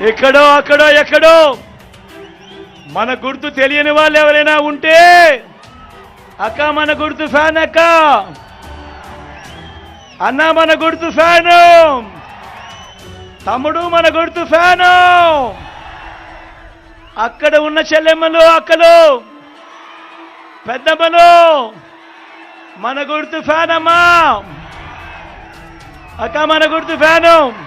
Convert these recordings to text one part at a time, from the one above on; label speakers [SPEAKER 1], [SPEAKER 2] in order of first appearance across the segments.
[SPEAKER 1] ఎక్కడో అక్కడో ఎక్కడో. మన గుర్తు తెలియని వాళ్ళు ఎవరైనా ఉంటే అక్క మన గుర్తు ఫ్యాన్ అక్క. అన్న మన గుర్తు ఫ్యాను. తమ్ముడు మన గుర్తు ఫ్యాను. అక్కడ ఉన్న చెల్లెమ్మలు అక్కలు. పెద్దమ్మలు. మన గుర్తు ఫ్యాన్ అమ్మా అక్క మన గుర్తు ఫ్యాను.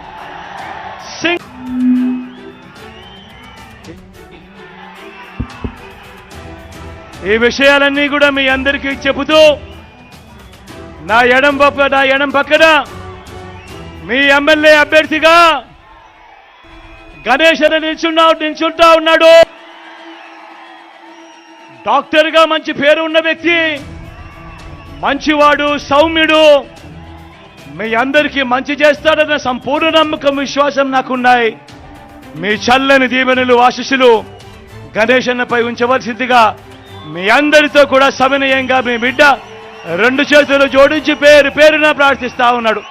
[SPEAKER 1] ఈ విషయాలన్నీ కూడా మీ అందరికీ చెబుతూ నా ఎడం పక్క నా ఎడం పక్కన మీ ఎమ్మెల్యే అభ్యర్థిగా గణేష్ అని నిల్చున్నా నిల్చుంటా ఉన్నాడు. డాక్టర్గా మంచి పేరు ఉన్న వ్యక్తి మంచివాడు సౌమ్యుడు మీ అందరికీ మంచి చేస్తాడన్న సంపూర్ణ నమ్మకం విశ్వాసం నాకున్నాయి. మీ చల్లని దీవెనలు ఆశీస్సులు గణేశన్నపై ఉంచవలసిందిగా మీ అందరితో కూడా సవినయంగా మీ బిడ్డ రెండు చేతులు జోడించి పేరు పేరున ప్రార్థిస్తా ఉన్నాడు.